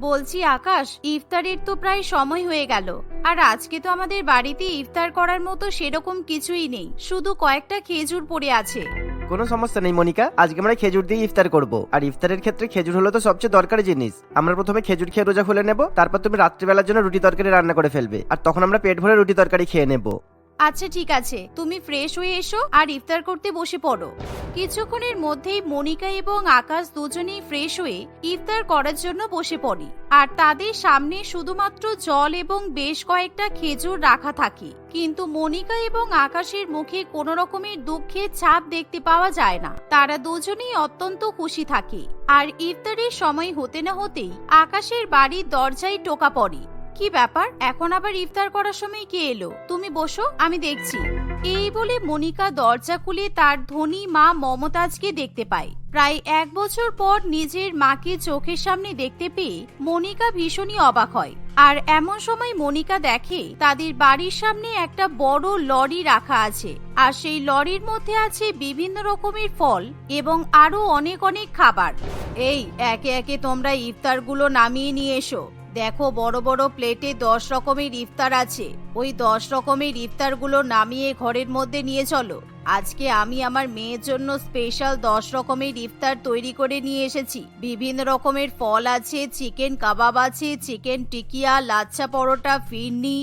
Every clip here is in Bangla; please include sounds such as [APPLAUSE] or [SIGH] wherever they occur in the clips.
বলছি, আকাশ, ইফতারের তো প্রায় সময় হয়ে গেল। আর আজকে তো আমাদের বাড়িতে ইফতার করার মতো সেরকম কিছুই নেই। শুধু কয়েকটা খেজুর পড়ে আছে। কোনো সমস্যা নেই, মনিকা। আজকে আমরা খেজুর দিয়ে ইফতার করব। আর ইফতারের ক্ষেত্রে খেজুর হলো তো সবচেয়ে দরকারি জিনিস। আমরা প্রথমে খেজুর খেয়ে রোজা খুলে নেব, তারপর তুমি রাত্রিবেলার জন্য রুটি তরকারি রান্না করে ফেলবে। আর তখন আমরা পেট ভরে রুটি তরকারি খেয়ে নেব। আচ্ছা ঠিক আছে। তুমি ফ্রেশ হয়ে এসো আর ইফতার করতে বসে পড়ো। কিছুক্ষণের মধ্যেই মনিকা এবং আকাশ দুজনেই ফ্রেশ হয়ে ইফতার করার জন্য বসে পড়ে। আর তাদের সামনে শুধুমাত্র জল এবং বেশ কয়েকটা খেজুর রাখা থাকে। কিন্তু মনিকা এবং আকাশের মুখে কোনো রকমের দুঃখের ছাপ দেখতে পাওয়া যায় না। তারা দুজনেই অত্যন্ত খুশি থাকে। আর ইফতারের সময় হতে না হতেই আকাশের বাড়ির দরজায় টোকা পড়ে। কি ব্যাপার? এখন আবার ইফতার করার সময় কে এলো? তুমি বসো, আমি দেখছি। এই বলে মনিকা দরজা খুলে তার ধনী মা মমতাজকে দেখতে পায়। প্রায় এক বছর পর নিজের মাকে চোখের সামনে দেখতে পেয়ে মনিকা ভীষণই অবাক হয়। আর এমন সময় মনিকা দেখে তাদের বাড়ির সামনে একটা বড় লরি রাখা আছে। আর সেই লরির মধ্যে আছে বিভিন্ন রকমের ফল এবং আরও অনেক অনেক খাবার। এই, একে একে তোমরা ইফতারগুলো নামিয়ে নিয়ে এসো। দেখো বড় বড় প্লেটে দশ রকমের ইফতার আছে। ওই দশ রকমের ইফতারগুলো নামিয়ে ঘরের মধ্যে নিয়ে চলো। আজকে আমি আমার মেয়ের জন্য স্পেশাল দশ রকমের ইফতার তৈরি করে নিয়ে এসেছি। বিভিন্ন রকমের ফল আছে চিকেন কাবাব আছে চিকেন টিকিয়া লাচ্ছা পরোটা, ফিরনি,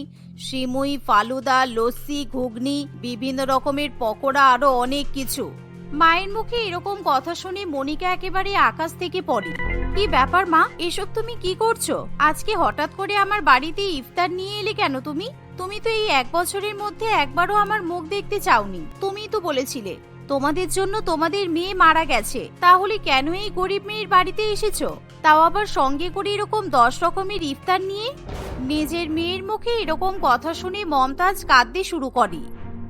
সিমুই, ফালুদা, লস্যি, ঘুগনি, বিভিন্ন রকমের পকোড়া, আরও অনেক কিছু। মায়ের মুখে এরকম কথা শুনে মনিকা একেবারে আকাশ থেকে পড়ে। কি ব্যাপার, মা? এসব তুমি কি করছ? আজকে হঠাৎ করে আমার বাড়িতে ইফতার নিয়ে এলে কেন তুমি? তুমি তো এই এক বছরের মধ্যে একবারও আমার মুখ দেখতে চাওনি। তুমিই তো বলেছিলে, তোমাদের জন্য তোমাদের মেয়ে মারা গেছে। তাহলে কেন এই গরিব মেয়ের বাড়িতে এসেছ? তাও আবার সঙ্গে করে এরকম দশ রকমের ইফতার নিয়ে? নিজের মেয়ের মুখে এরকম কথা শুনে মমতাজ কাঁদতে শুরু করে।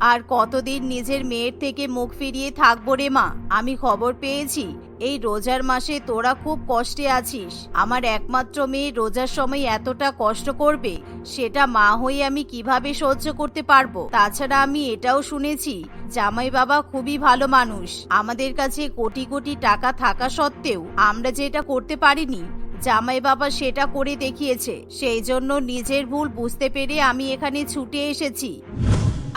আর কতদিন নিজের মেয়ের থেকে মুখ ফিরিয়ে থাকব রে মা? আমি খবর পেয়েছি। এই রোজার মাসে তোরা খুব কষ্টে আছিস। আমার একমাত্র মেয়ে রোজার সময় এতটা কষ্ট করবে, সেটা মা হয়ে আমি কীভাবে সহ্য করতে পারব? তাছাড়া আমি এটাও শুনেছি, জামাই বাবা খুবই ভালো মানুষ। আমাদের কাছে কোটি কোটি টাকা থাকা সত্ত্বেও আমরা যেটা করতে পারিনি, জামাই বাবা সেটা করে দেখিয়েছে। সেই জন্য নিজের ভুল বুঝতে পেরে আমি এখানে ছুটে এসেছি।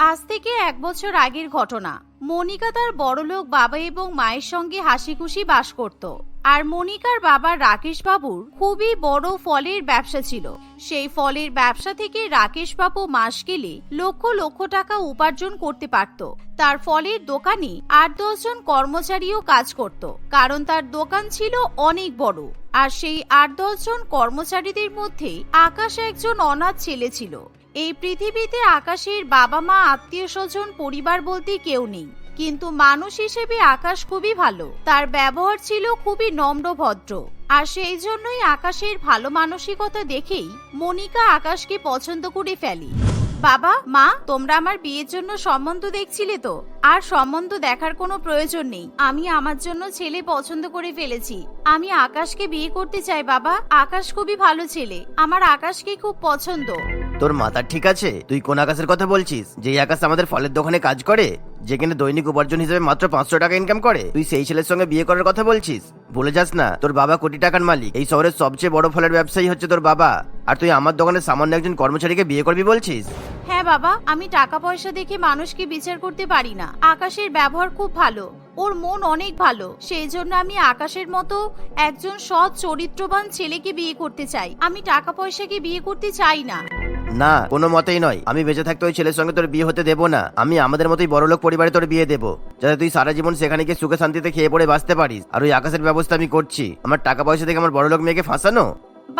আজ থেকে এক বছর আগের ঘটনা। মনিকা তার বড়লোক বাবা এবং মায়ের সঙ্গে হাসি খুশি বাস করত। আর মনিকার বাবা রাকেশ বাবুর খুবই বড় ফলের ব্যবসা ছিল। সেই ফলের ব্যবসা থেকে রাকেশ বাবু মাস গেলে লক্ষ লক্ষ টাকা উপার্জন করতে পারত। তার ফলের দোকানে আট দশজন কর্মচারীও কাজ করত। কারণ তার দোকান ছিল অনেক বড়। আর সেই আট দশজন কর্মচারীদের মধ্যে আকাশ একজন অনাথ ছেলে ছিল। এই পৃথিবীতে আকাশের বাবা মা, আত্মীয় স্বজন, পরিবার বলতে কেউ নেই। কিন্তু মানুষ হিসেবে আকাশ খুবই ভালো। তার ব্যবহার ছিল খুবই নম্র ভদ্র। আর সেই জন্যই আকাশের ভালো মানসিকতা দেখেই মনিকা আকাশকে পছন্দ করে ফেলে। বাবা, মা, তোমরা আমার বিয়ের জন্য সম্বন্ধ দেখছিলে তো? আর সম্বন্ধ দেখার কোনো প্রয়োজন নেই। আমি আমার জন্য ছেলে পছন্দ করে ফেলেছি। আমি আকাশকে বিয়ে করতে চাই বাবা। আকাশ খুবই ভালো ছেলে। আমার আকাশকে খুব পছন্দ। তোর মাথা ঠিক আছে? তুই কোন আকাশের কথা বলছিস? যেই আকাশ আমাদের ফলের দোকানে কাজ করে যেখানে দৈনিক উপার্জন হিসেবে মাত্র পাঁচশো টাকা ইনকাম করে তুই সেই ছেলের সঙ্গে বিয়ে করার কথা বলছিস? বলে যাস না তোর বাবা কোটি টাকার মালিক। এই শহরের সবচেয়ে বড় ফলের ব্যবসায়ী হচ্ছে তোর বাবা। আর তুই আমার দোকানে সামান্য একজন কর্মচারীকে বিয়ে করবি বলছিস? হ্যাঁ বাবা। আমি টাকা পয়সা দেখে মানুষকে বিচার করতে পারি না। আকাশের ব্যবহার খুব ভালো, ওর মন অনেক ভালো, সেই জন্য আমি আকাশের মতো একজন সৎ চরিত্রবান ছেলেকে বিয়ে করতে চাই। আমি টাকা পয়সাকে বিয়ে করতে চাই না। না, কোনো মতেই নয়। আমি বেঁচে থাকতে ওই ছেলের সঙ্গে তোর বিয়ে হতে দেবো না। আমি আমাদের মতোই বড়লোক পরিবারে তোর বিয়ে দেবো, যাতে তুই সারা জীবন সেখানে গিয়ে সুখে শান্তিতে খেয়ে পড়ে বাঁচতে পারিস। আর ওই আকাশের ব্যবস্থা আমি করছি। আমার টাকা পয়সা থেকে আমার বড়লোক মেয়েকে ফাঁসানো?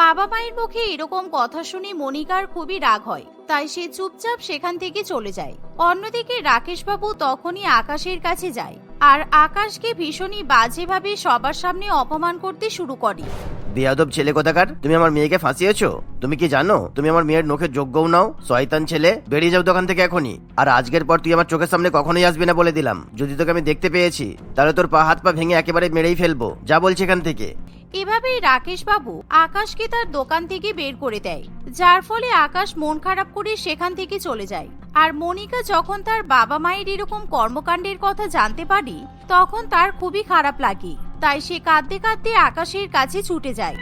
বাবা মায়ের মুখে এরকম কথা শুনে মনিকার খুবই রাগ হয়। তাই সে চুপচাপ সেখান থেকে চলে যায়। অন্যদিকে রাকেশবাবু তখনই আকাশের কাছে যায় আর আকাশকে ভীষণই বাজেভাবে সবার সামনে অপমান করতে শুরু করে। বেয়াদব ছেলে কোথাকার? তুমি আমার মেয়েকে ফাঁসিয়েছো? তুমি কি জানো? তুমি আমার মেয়ের নখের যোগ্যও নাও, শয়তান ছেলে। বেরিয়ে যাও দোকান থেকে এখনই। আর আজকের পর তুই আমার চোখের সামনে কখনোই আসবি না বলে দিলাম। যদি তোকে আমি দেখতে পেয়েছি, তাহলে তোর পা হাত পা ভেঙে একেবারে মেরেই ফেলব। যা বলছি এখান থেকে। এভাবেই রাকেশ বাবু আকাশকে তার দোকান থেকে বের করে দেয়, যার ফলে আকাশ মন খারাপ করে সেখান থেকে চলে যায়। আর মনিকা যখন তার বাবা মায়ের এরকম কর্মকাণ্ডের কথা জানতে পারি, তখন তার খুবই খারাপ লাগে। তাই সে কাঁদতে কাঁদতে আকাশের কাছে ছুটে যায়।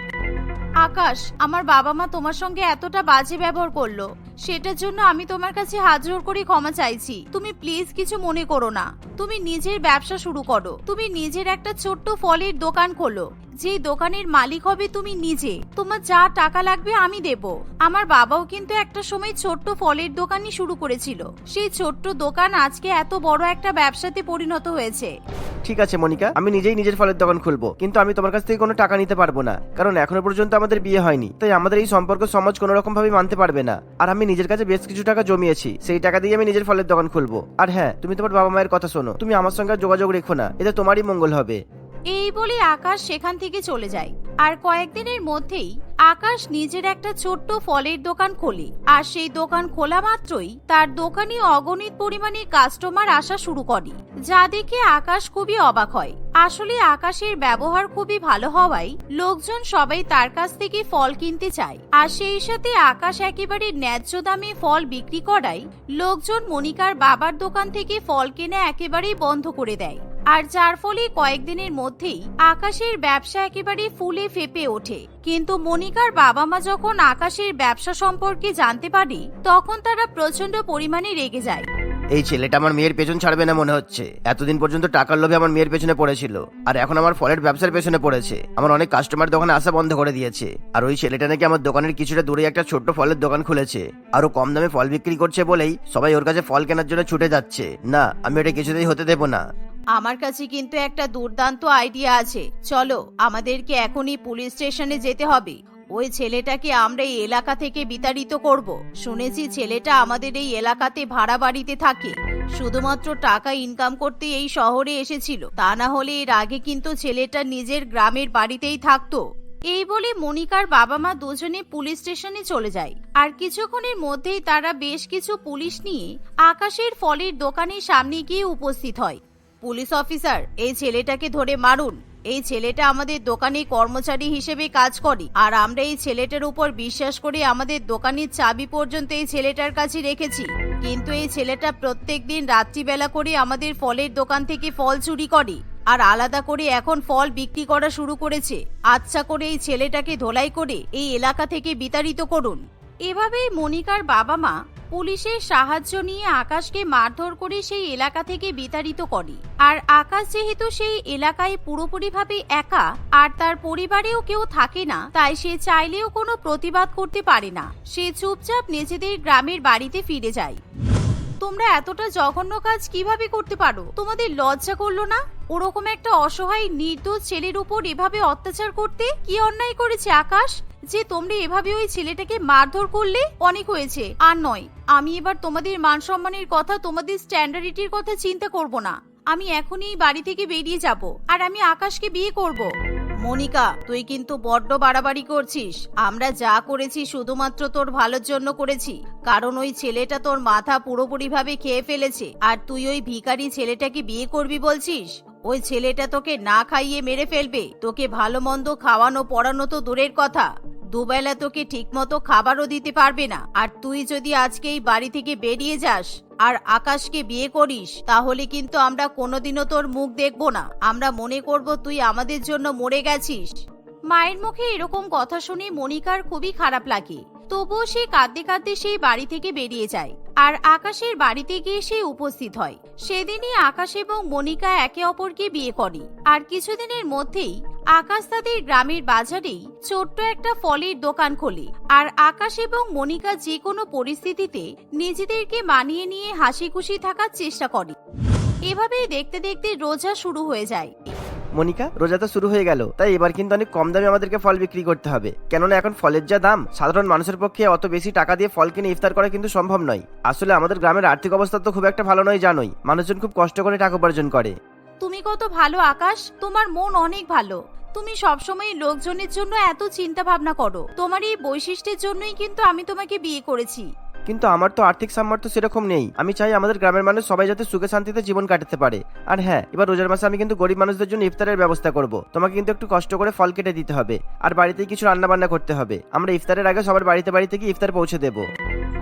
আকাশ, আমার বাবা মা তোমার সঙ্গে এতটা বাজে ব্যবহার করল। সেটার জন্য আমি তোমার কাছে হাত জোর করে ক্ষমা চাইছি। তুমি প্লিজ কিছু মনে করো না। তুমি নিজের ব্যবসা শুরু করো। তুমি নিজের একটা ছোট্ট ফলের দোকান খোলো। যে দোকানের মালিক হবে তুমি নিজে। তোমার যা টাকা লাগবে আমি দেব। আমার বাবাও কিন্তু একটা সময় ছোট্ট ফলের দোকানই শুরু করেছিল। সেই ছোট্ট দোকান আজকে এত বড় একটা ব্যবসাতে পরিণত হয়েছে। ঠিক আছে, মনিকা। আমি নিজেই নিজের ফলের দোকান খুলবো। কিন্তু আমি তোমার কাছ থেকে কোনো টাকা নিতে পারব না। কারণ এখনও পর্যন্ত আমাদের বিয়ে হয়নি। তাই আমাদের এই সম্পর্ক সমাজ কোনো রকম ভাবে মানতে পারবে না। আর আমি নিজের কাছে বেশ কিছু টাকা জমিয়েছি। সেই টাকা দিয়ে আমি নিজের ফলের দোকান খুলবো। আর হ্যাঁ তুমি তোমার বাবা মায়ের কথা শোনো। তুমি আমার সঙ্গে যোগাযোগ রেখো না। এতে তোমারই মঙ্গল হবে। এই বলে আকাশ সেখান থেকে চলে যায়। আর কয়েকদিনের মধ্যেই আকাশ নিজের একটা ছোট্ট ফলের দোকান খোলে। আর সেই দোকান খোলা মাত্রই তার দোকানে অগণিত পরিমাণে কাস্টমার আসা শুরু করে, যা দেখে আকাশ খুবই অবাক হয়। আসলে আকাশের ব্যবহার খুবই ভালো হওয়ায় লোকজন সবাই তার কাছ থেকে ফল কিনতে চায়। আর সেই সাথে আকাশ একেবারে ন্যায্য দামে ফল বিক্রি করায়, লোকজন মনিকার বাবার দোকান থেকে ফল কেনা একেবারেই বন্ধ করে দেয়। আর যার ফলে কয়েকদিনের মধ্যেই আকাশের ব্যবসা একেবারে ফুলে ফেপে ওঠে। কিন্তু মনিকার বাবা মা যখন আকাশের ব্যবসা সম্পর্কে জানতে পারে, তখন তারা প্রচণ্ড পরিমাণে রেগে যায়। এই ছেলেটা আমার মেয়ের পেছন ছাড়বে না মনে হচ্ছে। এতদিন পর্যন্ত টাকার লোভে আমার মেয়ের পেছনে পড়েছিল। আর এখন আমার ফলের ব্যবসার পেছনে পড়েছে। আমার অনেক কাস্টমার দোকানে আসা বন্ধ করে দিয়েছে। আর ওই ছেলেটা নাকি আমার দোকানের কিছুটা দূরে একটা ছোট্ট ফলের দোকান খুলেছে। আরও কম দামে ফল বিক্রি করছে বলেই সবাই ওর কাছে ফল কেনার জন্য ছুটে যাচ্ছে। না, আমি এটা কিছুতেই হতে দেবো না। আমার কাছে কিন্তু একটা দুর্দান্ত আইডিয়া আছে। চলো, আমাদেরকে এখনই পুলিশ স্টেশনে যেতে হবে। ওই ছেলেটাকে আমরা এই এলাকা থেকে বিতাড়িত করব। শুনেছি ছেলেটা আমাদের এই এলাকাতে ভাড়া বাড়িতে থাকে। শুধুমাত্র টাকা ইনকাম করতে এই শহরে এসেছিল। তা না হলে এর আগে কিন্তু ছেলেটা নিজের গ্রামের বাড়িতেই থাকতো। এই বলে মনিকার বাবা মা দুজনে পুলিশ স্টেশনে চলে যায়। আর কিছুক্ষণের মধ্যেই তারা বেশ কিছু পুলিশ নিয়ে আকাশের ফলের দোকানের সামনে গিয়ে উপস্থিত হয়। পুলিশ অফিসার, এই ছেলেটাকে ধরে মারুন। এই ছেলেটা আমাদের দোকানে কর্মচারী হিসেবে কাজ করে। আর আমরা এই ছেলেটার উপর বিশ্বাস করে আমাদের দোকানের চাবি পর্যন্ত এই ছেলেটার কাছে রেখেছি। কিন্তু এই ছেলেটা প্রত্যেক দিন রাত্রিবেলা করে আমাদের ফলের দোকান থেকে ফল চুরি করে। আর আলাদা করে এখন ফল বিক্রি করা শুরু করেছে। আচ্ছা করে এই ছেলেটাকে ধোলাই করে এই এলাকা থেকে বিতাড়িত করুন। এভাবেই মনিকার বাবা মা পুলিশের সাহায্য নিয়ে আকাশকে মারধর করে সেই এলাকা থেকে বিতাড়িত করে। আর আকাশ যেহেতু সেই এলাকায় পুরোপুরিভাবে একা, আর তার পরিবারেও কেউ থাকে না, তাই সে চাইলেও কোনো প্রতিবাদ করতে পারে না। সে চুপচাপ নিজেদের গ্রামের বাড়িতে ফিরে যায়। তোমরা এতটা জঘন্য কাজ কীভাবে করতে পারো? তোমাদের লজ্জা করল না? ওরকম একটা অসহায়, নির্দোষ ছেলের উপর এভাবে অত্যাচার করতে কি অন্যায় করেছে আকাশ? যে তোমরা এভাবে ওই ছেলেটাকে মারধর করলে অনেক হয়েছে। আর নয়, আমি এবার তোমাদের মান সম্মানের কথা, তোমাদের স্ট্যান্ডার্ডিটির কথা চিন্তা করব না। আমি এখনই বাড়ি থেকে বেরিয়ে যাব। আর আমি আকাশকে বিয়ে করব। মনিকা, তুই কিন্তু বড্ড বাড়াবাড়ি করছিস। আমরা যা করেছি শুধুমাত্র তোর ভালোর জন্য করেছি। কারণ ওই ছেলেটা তোর মাথা পুরোপুরিভাবে খেয়ে ফেলেছে। আর তুই ওই ভিখারি ছেলেটাকে বিয়ে করবি বলছিস? ওই ছেলেটা তোকে না খাইয়ে মেরে ফেলবে। তোকে ভালো মন্দ খাওয়ানো, পড়ানো তো দূরের কথা। দুবেলা তোকে ঠিকমতো খাবারও দিতে পারবে না। আর তুই যদি আজকে এই বাড়ি থেকে বেরিয়ে যাস আর আকাশকে বিয়ে করিস, তাহলে কিন্তু আমরা কোনোদিনও তোর মুখ দেখব না। আমরা মনে করব তুই আমাদের জন্য মরে গেছিস। মায়ের মুখে এরকম কথা শুনে মনিকার খুবই খারাপ লাগে। তবুও সে কাঁদতে কাঁদতে সেই বাড়ি থেকে বেরিয়ে যায়। আর আকাশের বাড়িতে গিয়ে সে উপস্থিত হয়। সেদিনই আকাশ এবং মনিকা একে অপরকে বিয়ে করে। আর কিছুদিনের মধ্যেই আকাশ তাদের গ্রামের বাজারেই ছোট্ট একটা ফলের দোকান খোলে। আর আকাশ এবং মনিকা যে কোনো পরিস্থিতিতে নিজেদেরকে মানিয়ে নিয়ে হাসি খুশি থাকার চেষ্টা করে। এভাবেই দেখতে দেখতে রোজা শুরু হয়ে যায়। মনিকা, রোজা তো শুরু হয়ে গেল, তাই এবার কিন্তু অনেক কম দামে আমাদেরকে ফল বিক্রি করতে হবে। কেননা এখন ফলের যা দাম, সাধারণ মানুষের পক্ষে অত বেশি টাকা দিয়ে ফল কিনে ইফতার করা কিন্তু সম্ভব নয়। আসলে আমাদের গ্রামের আর্থিক অবস্থা তো খুব একটা ভালো নয়, জানোই। মানুষজন খুব কষ্ট করে টাকা উপার্জন করে। তুমি কত ভালো, আকাশ। তোমার মন অনেক ভালো। তুমি সবসময় লোকজনের জন্য এত চিন্তা ভাবনা করো। তোমার এই বৈশিষ্ট্যের জন্যই কিন্তু আমি তোমাকে বিয়ে করেছি। কিন্তু আমার তো আর্থিক সামর্থ্য সেরকম নেই। আমি চাই আমাদের গ্রামের মানুষ সবাই যাতে সুখে শান্তিতে জীবন কাটাতে পারে। আর হ্যাঁ এবার রোজার মাসে আমি কিন্তু গরিব মানুষদের জন্য ইফতারের ব্যবস্থা করব। তোমাকে কিন্তু একটু কষ্ট করে ফল কেটে দিতে হবে। আর বাড়িতেই কিছু রান্না বান্না করতে হবে। আমরা ইফতারের আগে সবার বাড়িতে বাড়িতে গিয়ে ইফতার পৌঁছে দেবো।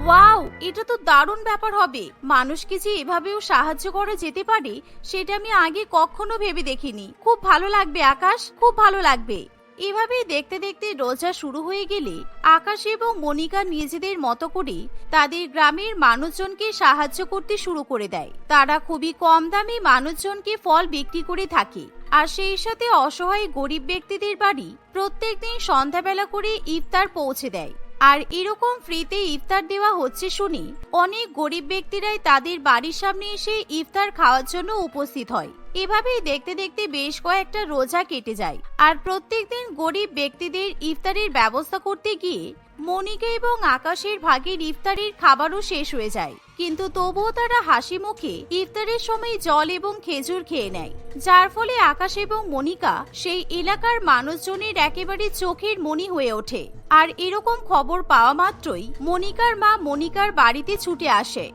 ওয়াও, এটা তো দারুণ ব্যাপার হবে। মানুষকে যে এভাবেও সাহায্য করা যেতে পারে, সেটা আমি আগে কখনো ভেবে দেখিনি। খুব ভালো লাগবে, আকাশ। খুব ভালো লাগবে। এভাবেই দেখতে দেখতে রোজা শুরু হয়ে গেলে আকাশ এবং মনিকা নিজেদের মতো করে তাদের গ্রামের মানুষজনকে সাহায্য করতে শুরু করে দেয়। তারা খুবই কম দামে মানুষজনকে ফল বিক্রি করে থাকে। আর সেই সাথে অসহায় গরিব ব্যক্তিদের বাড়ি প্রত্যেকদিন সন্ধ্যাবেলা করে ইফতার পৌঁছে দেয়। আর এরকম ফ্রিতে ইফতার দেওয়া হচ্ছে শুনি। অনেক গরিব ব্যক্তিরাই তাদের বাড়ির সামনে এসে ইফতার খাওয়ার জন্য উপস্থিত হয়। এভাবেই দেখতে দেখতে বেশ কয়েকটা রোজা কেটে যায়। আর প্রত্যেকদিন গরিব ব্যক্তিদের ইফতারের ব্যবস্থা করতে গিয়ে মনিকা এবং আকাশের ভাগের ইফতারির খাবারও শেষ হয়ে যায়। কিন্তু তবুও তারা হাসি মুখে ইফতারের সময় জল এবং খেজুর খেয়ে নেয়। যার ফলে আকাশ এবং মনিকা সেই এলাকার মানুষজনের একেবারে চোখের মনি হয়ে ওঠে। আর এরকম খবর পাওয়া মাত্রই মনিকার মা মনিকার বাড়িতে ছুটে আসে।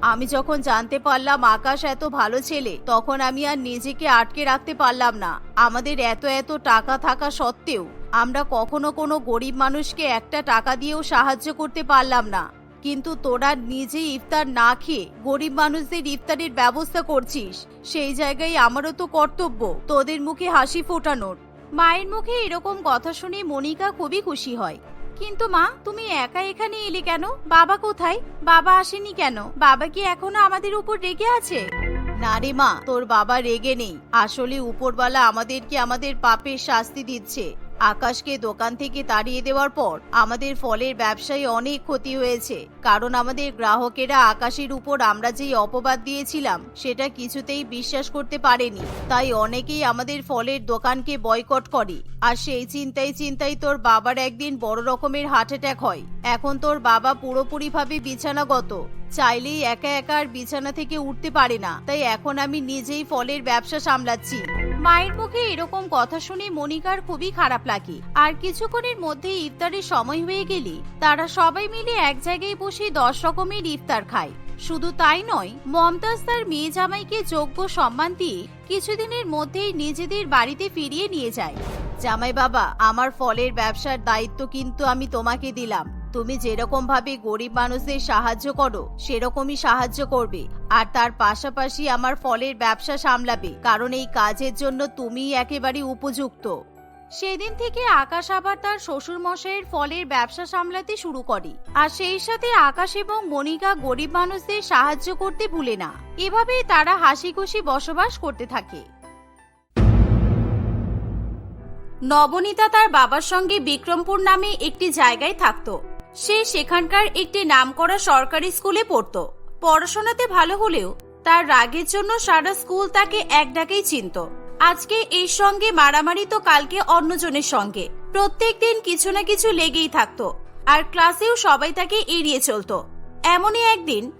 আমি যখন জানতে পারলাম আকাশ এত ভালো ছেলে, তখন আমি আর নিজেকে আটকে রাখতে পারলাম না। আমাদের এত এত টাকা থাকা সত্ত্বেও আমরা কখনো কোনো গরিব মানুষকে একটা টাকা দিয়েও সাহায্য করতে পারলাম না। কিন্তু তোরা নিজে ইফতার না খেয়ে গরিব মানুষদের ইফতারের ব্যবস্থা করছিস। সেই জায়গায় আমারও তো কর্তব্য, তোদের মুখে হাসি ফোটানোর। মায়ের মুখে এরকম কথা শুনে মনিকা খুবই খুশি হয়। কিন্তু মা, তুমি একা এখানে এলে কেন? বাবা কোথায়? বাবা আসেনি কেন? বাবা কি এখনও আমাদের উপর রেগে আছে? না রে মা, তোর বাবা রেগে নেই। আসলে উপরওয়ালা আমাদেরকে আমাদের পাপের শাস্তি দিচ্ছে। আকাশকে দোকান থেকে তাড়িয়ে দেওয়ার পর আমাদের ফলের ব্যবসায় অনেক ক্ষতি হয়েছে। কারণ আমাদের গ্রাহকেরা আকাশের উপর আমরা যেই অপবাদ দিয়েছিলাম, সেটা কিছুতেই বিশ্বাস করতে পারেনি। তাই অনেকেই আমাদের ফলের দোকানকে বয়কট করে। আর সেই চিন্তায় চিন্তায় তোর বাবার একদিন বড় রকমের হার্ট অ্যাটাক হয়। এখন তোর বাবা পুরোপুরিভাবে বিছানাগত। চাইলেই একা একা আর বিছানা থেকে উঠতে পারে না। তাই এখন আমি নিজেই ফলের ব্যবসা সামলাচ্ছি। মায়ের মুখে এরকম কথা শুনে মনিকার খুবই খারাপ লাগে। আর কিছুক্ষণের মধ্যে ইফতারের সময় হয়ে গেলে তারা সবাই মিলে এক জায়গায় বসে দশ রকমের ইফতার খায়। শুধু তাই নয়, মমতাজ তার মেয়ে জামাইকে যোগ্য সম্মান দিয়ে কিছুদিনের মধ্যেই নিজেদের বাড়িতে ফিরিয়ে নিয়ে যায়। জামাই বাবা, আমার ফলের ব্যবসার দায়িত্ব কিন্তু আমি তোমাকে দিলাম। তুমি যেরকম ভাবে গরিব মানুষদের সাহায্য করো, সেরকমই সাহায্য করবে। আর তার পাশাপাশি আমার ফলের ব্যবসা সামলাবে, কারণ এই কাজের জন্য তুমিই একেবারে উপযুক্ত। সেদিন থেকে আকাশ আবার তার শ্বশুর মশাইয়ের ফলের ব্যবসা সামলাতে শুরু করে। আর সেই সাথে আকাশ এবং মনিকা গরিব মানুষদের সাহায্য করতে ভুলে না। এভাবেই তারা হাসি খুশি বসবাস করতে থাকে। নবনীতা তার বাবার সঙ্গে বিক্রমপুর নামে একটি জায়গায় থাকতো। সে সেখানকার একটি নামকরা সরকারি স্কুলে পড়তো। পড়াশোনাতে ভালো হলেও তার রাগের জন্য সারা স্কুল তাকে এক ডাকেই চিনত। আজকে এর সঙ্গে মারামারি তো কালকে অন্যজনের সঙ্গে। প্রত্যেক দিন কিছু না কিছু লেগেই থাকতো। আর ক্লাসেও সবাই তাকে এড়িয়ে চলতো। এমনই একদিন,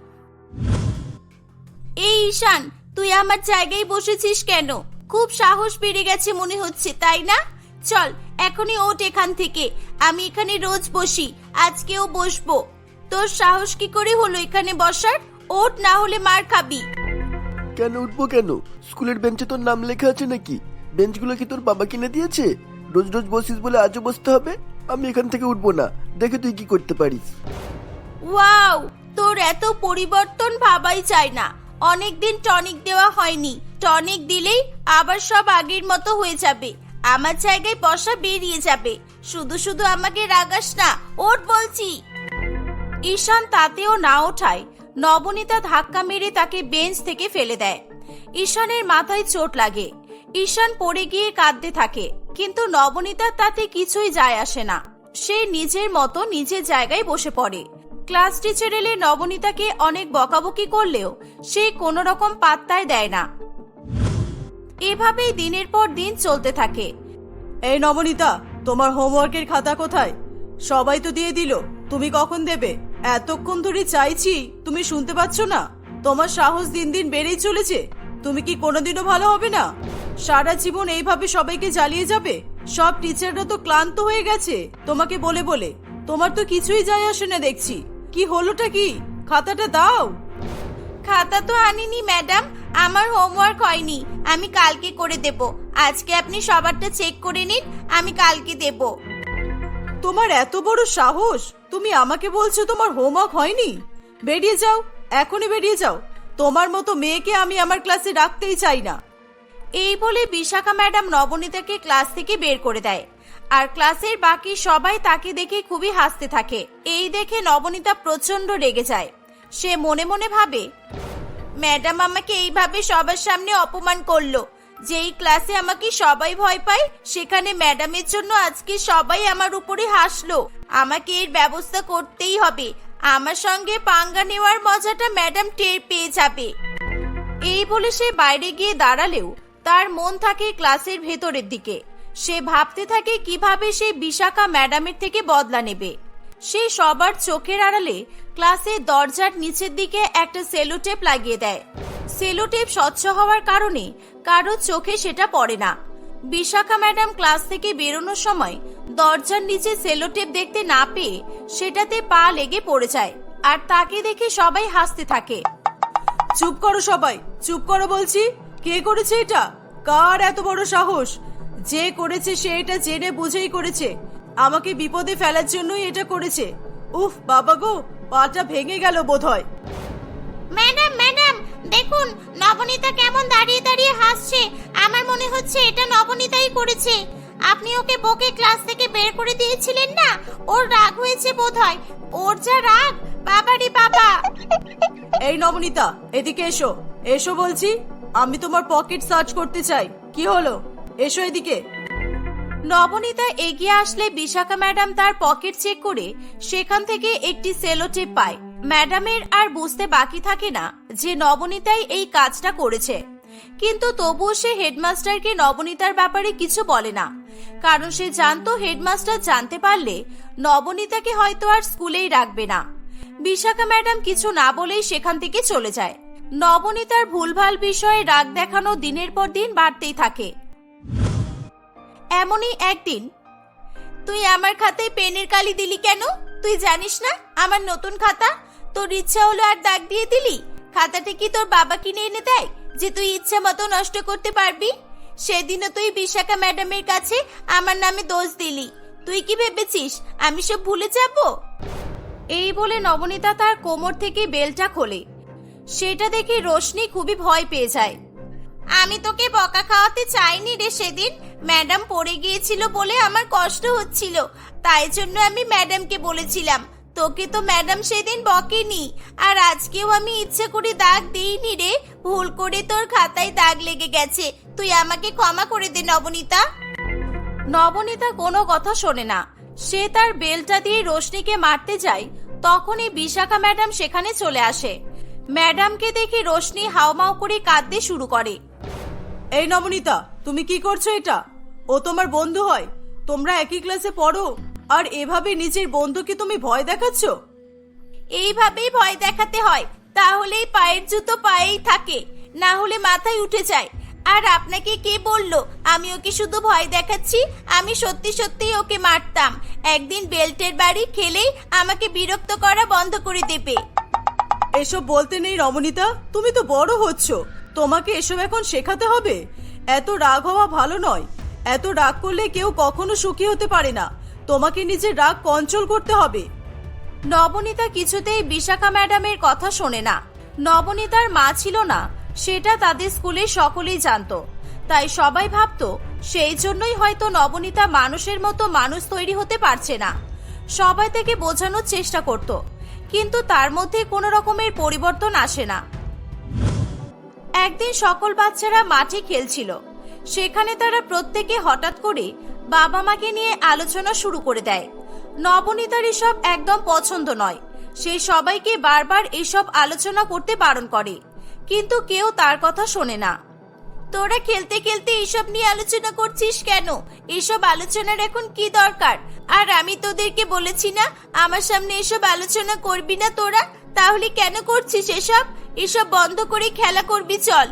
এই ঈশান, তুই আমার জায়গায় বসেছিস কেন? খুব সাহস বেড়ে গেছে মনে হচ্ছে, তাই না? চল, এখনই ওঠ এখান থেকে। আমি এখানে রোজ বসি, আজকেও বসবো। তোর সাহস কি করে হলো এখানে বসার? ওঠ, না হলে মার খাবি। কেন উঠবো কেন? স্কুলের বেঞ্চে তোর নাম লেখা আছে নাকি? বেঞ্চগুলো কি তোর বাবা কিনে দিয়েছে? রোজ রোজ বসিস বলে আজও বসতে হবে? আমি এখান থেকে উঠবো না। দেখে তুই কি করতে পারিস। ওয়াও! তোর এত পরিবর্তন ভাবাই চায় না। অনেকদিন টনিক দেওয়া হয়নি। টনিক দিলেই আবার সব আগের মতো হয়ে যাবে। আমার জায়গায় বসা বেরিয়ে যাবে। শুধু শুধু আমাকে রাগাস না, ওঠ বলছি। ঈশান তাতেও না ওঠায় নবনীতা ধাক্কা মেরে তাকে বেঞ্চ থেকে ফেলে দেয়। ঈশানের মাথায় চোট লাগে। ঈশান পড়ে গিয়ে কাঁদতে থাকে, কিন্তু নবনীতার তাতে কিছুই যায় আসে না। সে নিজের মতো নিজের জায়গায় বসে পড়ে। ক্লাস টিচার এলে নবনীতাকে অনেক বকাবকি করলেও সে কোনো রকম পাত্তায় দেয় না। এভাবেই দিনের পর দিন চলতে থাকে। এই নবনীতা, তোমার হোমওয়ার্কের খাতা কোথায়? সবাই তো দিয়ে দিল, তুমি কখন দেবে? এতক্ষণ ধরে চাইছি, তুমি শুনতে পাচ্ছ না? তোমার সাহস দিন দিন বেড়েই চলেছে। তুমি কি কোনোদিনও ভালো হবে না? সারা জীবন এইভাবে সবাইকে জ্বালিয়ে যাবে? সব টিচাররা তো ক্লান্ত হয়ে গেছে। তোমাকে বলে বলে। তোমার তো কিছুই যায় আসে না দেখছি। কি হলোটা কি? খাতাটা দাও। খাতা তো আনিনি, ম্যাডাম। আমার হোমওয়ার্ক হয়নি। আমি কালকে করে দেব। আজকে আপনি সবারটা চেক করে নিন, আমি কালকে দেব। তোমার এত বড় সাহস? তুমি আমাকে বলছো তোমার হোমওয়ার্ক হয়নি? বেরিয়ে যাও, এখনই বেরিয়ে যাও। তোমার মতো মেয়েকে আমি আমার ক্লাসে রাখতেই চাই না। এই বলে বিশাখা ম্যাডাম নবনীতাকে ক্লাস থেকে বের করে দেয়। আর ক্লাসের বাকি সবাই তাকে দেখে খুবই হাসতে থাকে। এই দেখে নবনীতা প্রচণ্ড রেগে যায়। সে মনে মনে ভাবে, ম্যাডাম আমাকে এইভাবে সবার সামনে অপমান করল। যেই ক্লাসে আমাকে সবাই ভয় পায়, সেখানে ম্যাডামের জন্য আজকে সবাই আমার উপরে হাসলো। আমাকে এর ব্যবস্থা করতেই হবে। আমার সঙ্গে পাঙ্গা নেওয়ার মজাটা ম্যাডাম টের পেয়ে যাবে। এই বলে সে বাইরে গিয়ে দাঁড়ালেও তার মন থাকে ক্লাসের ভেতরের দিকে। সে ভাবতে থাকে কীভাবে সে বিশাখা ম্যাডামের থেকে বদলা নেবে। সে সবার চোখের আড়ালে ক্লাসের দরজার নিচের দিকে একটা সেলোটেপ লাগিয়ে দেয়। সেলোটেপ স্বচ্ছ হওয়ার কারণে কারও চোখে সেটা পড়ে না। বিশাখা ম্যাডাম ক্লাস থেকে বেরোনোর সময় দরজার নিচে সেলোটেপ দেখতে না পেয়ে সেটাতে পা লেগে পড়ে যায় আর তাকে দেখে সবাই হাসতে থাকে। চুপ করো সবাই, চুপ করো বলছি। কে করেছে এটা? কার এত বড় সাহস? যে করেছে সে এটা জেনে বুঝেই করেছে। আমাকে বিপদে ফেলার জন্যই এটা করেছে। উফ, বাবা গো, পাটা ভেঙে গেল বোধহয়। ম্যাডাম ম্যাডাম দেখুন নবনীতা কেমন দাঁড়িয়ে দাঁড়িয়ে হাসছে। আমার মনে হচ্ছে এটা নবনীতাই করেছে। আপনি ওকে বকে ক্লাস থেকে বের করে দিয়েছিলেন না? ওর রাগ হয়েছে বোধহয়। ওর যা রাগ বাবারি বাবা। এই নবনীতা এদিকে এসো। এসো বলছি আমি তোমার পকেট সার্চ করতে চাই। কি হলো? এসো এদিকে। নবনীতা এগিয়ে আসলে বিশাখা ম্যাডাম তার পকেট চেক করে সেখান থেকে একটি সেলো টেপ পায়। ম্যাডামের আর বুঝতে বাকি থাকে না যে নবনীতাই এই কাজটা করেছে। কিন্তু তবুও সে হেডমাস্টারকে নবনীতার ব্যাপারে কিছু বলে না। কারণ সে জানতো হেডমাস্টার জানতে পারলে নবনীতাকে হয়তো আর স্কুলেই রাখবে না। বিশাখা ম্যাডাম কিছু না বলেই সেখান থেকে চলে যায়। নবনীতার ভুলভাল বিষয়ে রাগ দেখানো দিনের পর দিন বাড়তেই থাকে। এমনই একদিন, তুই আমার খাতায় পেনের কালি দিলি কেন? তুই জানিস না? আমার নতুন খাতা? তোর ইচ্ছা হলো আর দাগ দিয়ে দিলি? খাতাটা কি তোর বাবা কিনে এনে দেয় যে তুই ইচ্ছা মতো নষ্ট করতে পারবি? সেদিনও তুই বিশাখা ম্যাডামের কাছে আমার নামে দোষ দিলি। তুই কি ভেবেছিস আমি সব ভুলে যাব? এই বলে নবনীতা তার কোমর থেকে বেলটা খোলে। সেটা দেখে রোশনি খুবই ভয় পেয়ে যায়। আমি তোকে বকা খাওয়াতে চাইনি রে সেদিন। ম্যাডাম পড়ে গিয়েছিল বলে আমার কষ্ট হচ্ছিল। তাই জন্য আমি ম্যাডামকে বলেছিলাম তোকে তো ম্যাডাম সেদিন বকেনি। আর আজকেও আমি ইচ্ছে করে দাগ দিইনি রে। ভুল করে তোর খাতায় দাগ লেগে গেছে। তুই আমাকে ক্ষমা করে দে, নবনীতা। নবনীতা কোনো কথা শোনে না। সে তার বেলটা দিয়ে রোশনিকে মারতে যায়। তখনই বিশাখা ম্যাডাম সেখানে চলে আসে। ম্যাডামকে দেখে রোশনি হাওমাও করে কাঁদতে শুরু করে। এই নবনীতা, তুমি কি করছ এটা? ও তোমার বন্ধু হয়। তোমরা একই ক্লাসে পড়ো। আর এভাবে নিজের বন্ধুকে তুমি ভয় দেখাচ্ছ? এইভাবেই ভয় দেখাতে হয়। তাহলেই পায়ের জুতো পায়েই থাকে। না হলে মাথায় উঠে যায়। আর আপনাকে কে বলল আমি ওকে শুধু ভয় দেখাচ্ছি? আমি সত্যি সত্যি ওকে মারতাম। একদিন বেল্টের বাড়ি খেলেই আমাকে বিরক্ত করা বন্ধ করে দেবে। এসব বলতে নেই রমণীতা তুমি তো বড় হচ্ছ। তোমাকে এসব এখন শেখাতে হবে। এত রাগ হওয়া ভালো নয়। এত রাগ করলে কেউ কখনো সুখী হতে পারে না। তোমাকে নিজের রাগ কন্ট্রোল করতে হবে। নবনীতা কিছুতেই বিশাখা ম্যাডামের কথা শোনে না। নবনীতার মা ছিল না, সেটা তাদের স্কুলে সকলেই জানতো। তাই সবাই ভাবতো, সেই জন্যই হয়তো নবনীতা মানুষের মতো মানুষ তৈরি হতে পারছে না। সবাই থেকে বোঝানোর চেষ্টা করত, কিন্তু তার মধ্যে কোনো রকমের পরিবর্তন আসে না। একদিন সকল বাচ্চারা মাঠে খেলছিল, সেখানে তারা প্রত্যেকে হঠাৎ করে বাবা মাকে নিয়ে আলোচনা শুরু করে দেয়। নবনীতার এসব একদম পছন্দ নয়। সে সবাইকে বারবার এসব আলোচনা করতে বারণ করে। কিন্তু কেউ তার কথা শোনে না। তোরা খেলতে খেলতে এসব নিয়ে আলোচনা করছিস কেন? এসব আলোচনার এখন কি দরকার? আর আমি তোদেরকে বলেছি না, আমার সামনে এসব আলোচনা করবি না তোরা? তাহলে কেন করছিস এসব? এসব বন্ধ করে খেলা করবি চল।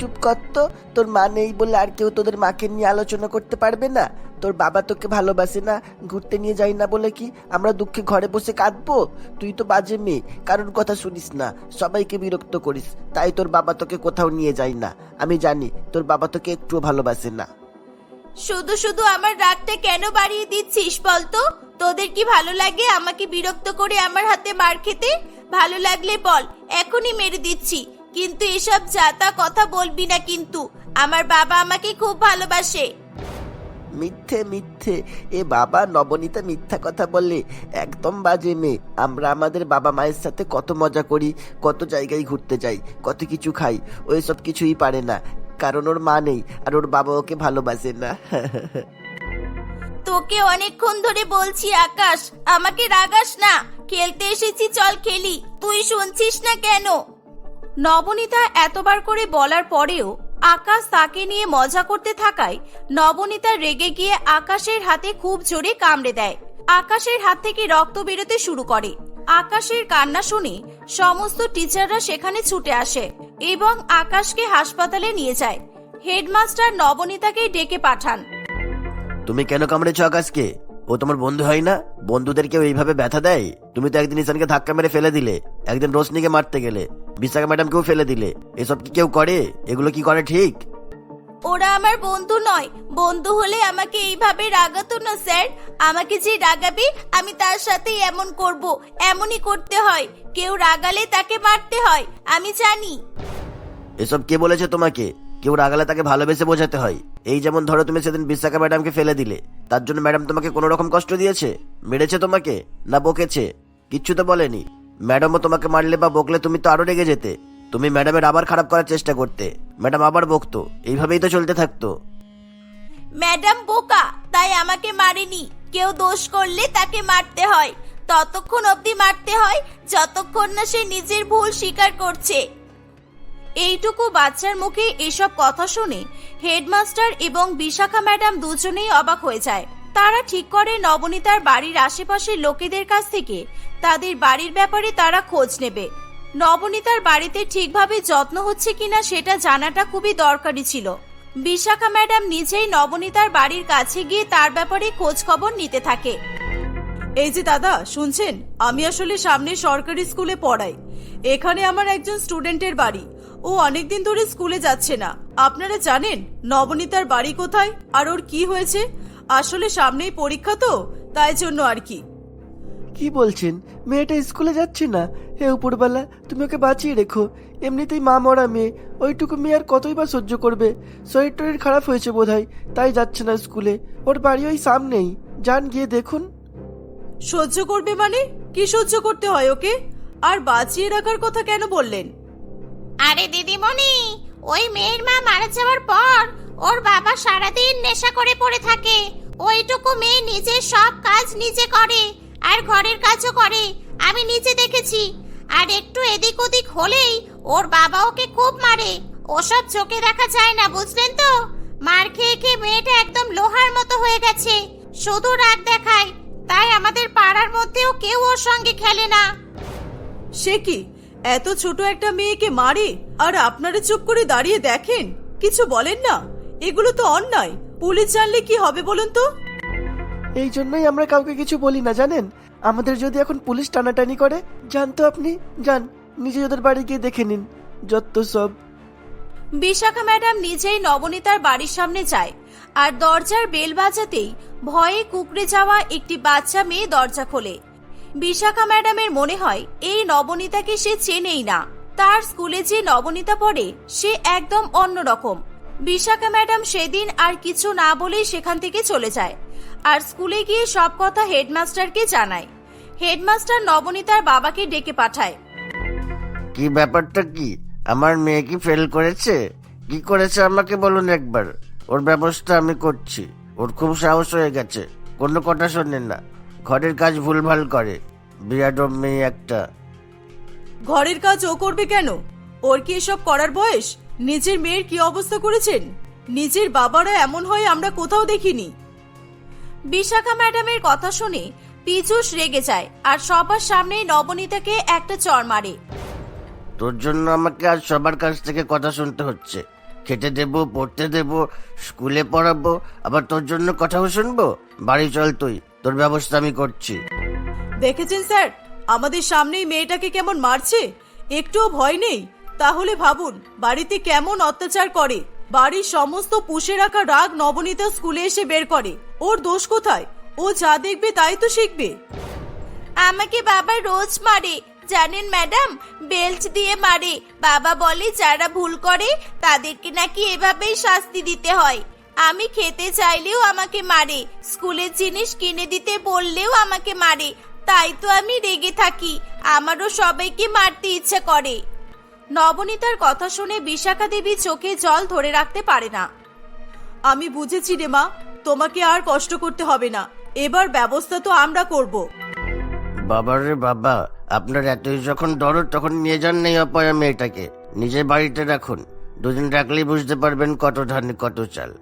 চুপ কর তো। তোর মা নেই বলে আর কেউ তোদের মাকে নিয়ে আলোচনা করতে পারবে না। তোর বাবা তোকে ভালোবাসে না, ঘুরতে নিয়ে যাই না বলে কি আমরা দুঃখে ঘরে বসে কাঁদবো? তুই তো বাজে মেয়ে, কারোর কথা শুনিস না। সবাইকে বিরক্ত করিস, তাই তোর বাবা তোকে কোথাও নিয়ে যায় না। আমি জানি তোর বাবা তোকে একটুও ভালোবাসে না। শুধু শুধু আমার রাগটা কেন বাড়িয়ে দিচ্ছিস বলতো? তোদের কি ভালো লাগে আমাকে বিরক্ত করে আমার হাতে মার খেতে? ভালো লাগলে বল, এখনই মেরে দিচ্ছি। কিন্তু এসব জাতা কথা বলবি না কিন্তু। আমার বাবা আমাকে খুব ভালোবাসে। মিথ্যে মিথ্যে। এ বাবা নবনীতা মিথ্যা কথা বললে একদম বাজে মেয়ে। আমরা আমাদের বাবা মায়ের সাথে কত মজা করি কত জায়গায় ঘুরতে যাই কত কিছু খাই ওই সব কিছুই পারে না। কারণ ওর মা নেই আর ওর বাবা ওকে ভালোবাসে না। তোকে অনেকক্ষণ ধরে বলছি আকাশ আমাকে রাগাস না। খেলতে এসেছি চল খেলি। তুই শুনছিস না কেন? নবনীতা এতবার করে বলার পরেও আকাশ তাকে নিয়ে মজা করতে থাকায় নবনীতা রেগে গিয়ে আকাশের হাতে খুব জোরে কামড়ে দেয়। আকাশের হাত থেকে রক্ত বেরোতে শুরু করে। আকাশের কান্না শুনে সমস্ত টিচাররা সেখানে ছুটে আসে এবং আকাশকে হাসপাতালে নিয়ে যায়। হেডমাস্টার নবনীতাকে ডেকে পাঠান। তুমি কেন কামড়েছো আকাশকে? ও তোমার বন্ধু হয় না? বন্ধুদেরকে এইভাবে ব্যথা দেয়? তুমি তো একদিন ইসানকে ধাক্কা মেরে ফেলে দিলে। একদিন রোশনিকে মারতে গেলে। বিশাখা ম্যাডামকেও ফেলে দিলে। এসব কি কেউ করে? এগুলো কি করে ঠিক? ওরা আমার বন্ধু নয়। বন্ধু হলে আমাকে এইভাবে রাগাতো না স্যার। আমাকে যে রাগাবে আমি তার সাথে এমন করব। এমনই করতে হয়। কেউ রাগালে তাকে মারতে হয়। আমি জানি। এসব কে বলেছে তোমাকে? কেউ রাগালে তাকে ভালোবেসে বোঝাতে হয়। এই যেমন ধরো তুমি সেদিন বিশাখা ম্যাডামকে ফেলে দিলে। তার জন্য ম্যাডাম তোমাকে কোনো রকম কষ্ট দিয়েছে? মেরেছে তোমাকে? না বকেছে? কিচ্ছু তো বলেনি। ম্যাডামও তোমাকে মারলে বা বকলে তুমি তো আরও রেগে যেতে। তুমি ম্যাডামের আবার খারাপ করার চেষ্টা করতে। ম্যাডাম আবার বকতো। এইভাবেই তো চলতে থাকতো। ম্যাডাম বোকা, তাই আমাকে মারেনি। কেউ দোষ করলে তাকে মারতে হয়। ততক্ষণ অবধি মারতে হয়, যতক্ষণ না সে নিজের ভুল স্বীকার করছে। এইটুকু বাচ্চার মুখে এসব কথা শুনে হেডমাস্টার এবং বিশাখা ম্যাডাম দুজনেই অবাক হয়ে যায়। তারা ঠিক করে নবনীতার বাড়ির আশেপাশের লোকেদের কাছ থেকে তাদের বাড়ির ব্যাপারে তারা খোঁজ নেবে। নবনীতার বাড়িতে ঠিকভাবে যত্ন হচ্ছে কিনা সেটা জানাটা খুবই দরকারি ছিল। বিশাখা ম্যাডাম নিজেই নবনীতার বাড়ির কাছে গিয়ে তার ব্যাপারে খোঁজ খবর নিতে থাকে। এই যে দাদা, শুনছেন? আমি আসলে সামনে সরকারি স্কুলে পড়াই। এখানে আমার একজন স্টুডেন্টের বাড়ি। ও অনেকদিন ধরে স্কুলে যাচ্ছে না। আপনারা জানেন নবনীতার বাড়ি কোথায় আর ওর কি হয়েছে? আসলে সামনেই পরীক্ষা তো তাই জন্য আর কি। কি বলছেন? মেয়েটা স্কুলে যাচ্ছে না। হে উপরবেলা তুমি ওকে বাঁচিয়ে রেখো। এমনিতেই মা মরা মেয়ে ওইটুকু মেয়ে আর কতই বা সহ্য করবে? শরীর টরীর খারাপ হয়েছে বোধহয় তাই যাচ্ছে না স্কুলে। ওর বাড়ি ওই সামনেই। যান গিয়ে দেখুন। সহ্য করবে মানে? কি সহ্য করতে হয় ওকে? আর বাঁচিয়ে রাখার কথা কেন বললেন? আরে দিদিমণি, ওই মেয়ের মা মারা যাওয়ার পর ওর বাবা সারাদিন নেশা করে পড়ে থাকে। ওইটুকু মেয়ে নিজের সব কাজ নিজে করে, আর ঘরের কাজও করে, আমি নিজে দেখেছি। আর একটু এদিক ওদিক হলেই ওর বাবা ওকে খুব মারে। ওসব চোখে দেখা যায় না, বুঝলেন তো? মার খেয়ে খেয়ে মেয়েটা একদম লোহার মতো হয়ে গেছে। শুধু রাগ দেখায়, তাই আমাদের পাড়ার মধ্যেও কেউ ওর সঙ্গে খেলে না। সে কি? এত ছোট একটা মেয়েকে মারে আর আপনারা চুপ করে দাঁড়িয়ে দেখেন? কিছু বলেন না। এগুলো তো অন্যায়। পুলিশ জানলে কি হবে বলুন তো? এই জন্যই আমরা কাউকে কিছু বলি না জানেন? আমাদের যদি এখন পুলিশ টানাটানি করে যান তো আপনি যান। নিজে ওদের বাড়ি গিয়ে দেখে নিন যত সব। বিশাখা ম্যাডাম নিজেই নবনীতার বাড়ির সামনে যায় আর দরজার বেল বাজাতেই ভয়ে কুকড়ে যাওয়া একটি বাচ্চা মেয়ে দরজা খোলে। বিশাখা ম্যাডামের মনে হয় এই নবনীতাকে সে চেনেই না। তার স্কুলে যে নবনীতা পড়ে, সে একদম অন্যরকম বিশাখা ম্যাডাম সেদিন আর কিছু না বলেই সেখান থেকে চলে যায় আর স্কুলে গিয়ে সব কথা হেডমাস্টারকে জানায়। হেডমাস্টার নবনীতার বাবাকে ডেকে পাঠায়। কি ব্যাপারটা কি? আমার মেয়ে কি ফেল করেছে? কি করেছে আমাকে বলুন একবার। ওর ব্যবস্থা আমি করছি। ওর খুব সাহস হয়ে গেছে। কোনো কথা শোনেন না। ঘরের কাজ ভুলভাল করে। বিরাডম মেয়ে একটা। ঘরের কাজ ও করবে কেন? ওর কি এসব করার বয়স? নিজের মেয়ের কি অবস্থা করেছেন? নিজের বাবারা এমন হয় আমরা কোথাও দেখিনি। বিশাখা ম্যাডামের কথা শুনে পীযুষ রেগে যায় আর সবার সামনে নবনীতাকে একটা চর মারে। তোর জন্য আমাকে আজ সবার কাছ থেকে কথা শুনতে হচ্ছে। খেতে দেব পড়তে দেব স্কুলে পড়াবো আবার তোর জন্য কথাও শুনব? বাড়ি চল তুই। তোর ব্যবস্থা আমি করছি। দেখেছেন স্যার? আমাদের সামনেই মেয়েটাকে কেমন মারছে? একটুও ভয় নেই। তাহলে ভাবুন বাড়িতে কেমন অত্যাচার করে? বাড়ির সমস্ত পুষে রাখা রাগ নবনীতা স্কুলে এসে বের করে। ওর দোষ কোথায়? ও যা দেখবে তাই তো শিখবে। আমাকে বাবা রোজ মারে জানেন ম্যাডাম? বেল্ট দিয়ে মারে। বাবা বলে যারা ভুল করে তাদেরকে নাকি এভাবেই শাস্তি দিতে হয়। আমি খেতে চাইলেও আমাকে মারে। স্কুলের জিনিস কিনে দিতে বললেও আমাকে মারে। তাই তো আমি রেগে থাকি। আমারও সবাইকে মারতে ইচ্ছে করে। নবনীতার কথা শুনে বিশাখা দেবী চোখে জল ধরে রাখতে পারে না। আমি বুঝেছি রে মা, তোমাকে আর কষ্ট করতে হবে না। এবার ব্যবস্থা তো আমরা করব। বাবা রে বাবা, আপনার এতই যখন দরদ, তখন নিয়ে যান নেই অপয়া মেয়েটাকে। নিজের বাড়িতে রাখুন। দুদিন রাখলেই বুঝতে পারবেন কত ধান, কত চাল।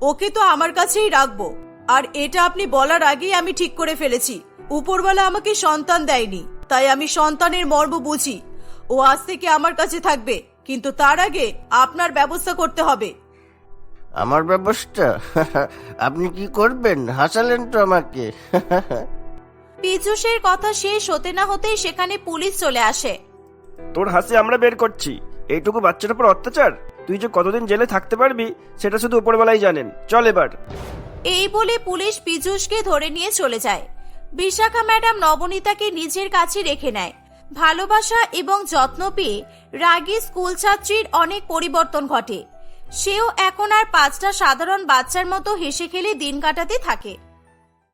ওকে তো আমার কাছেই রাখব। আর এটা আপনি বলার আগেই আমি ঠিক করে ফেলেছি। উপরওয়ালা আমাকে সন্তান দেয়নি তাই আমি সন্তানের মর্ম বুঝি। ও আজ থেকে আমার কাছে থাকবে কিন্তু তার আগে আপনার ব্যবস্থা করতে হবে। আমার ব্যবস্থা? [LAUGHS] আপনি কি করবেন? হাসালেন তো আমাকে। [LAUGHS] পীযুষের কথা শেষ হতে না হতেই সেখানে পুলিশ চলে আসে। তোর হাসি আমরা বের করছি। এইটুকু বাচ্চার উপর অত্যাচার? তুই যে কতদিন জেলে থাকতে পারবি, সেটা শুধু উপরবেলাই জানেন। চল এবার। এই বলে পুলিশ পীযুষকে ধরে নিয়ে চলে যায়। বিশাখা ম্যাডাম নবনীতাকে নিজের কাছে রেখে নেয়। ভালোবাসা এবং যত্ন পেয়ে রাগী স্কুল ছাত্রীর অনেক পরিবর্তন ঘটে। সেও এখন আর পাঁচটা সাধারণ বাচ্চার মতো হেসে খেলে দিন কাটাতে থাকে।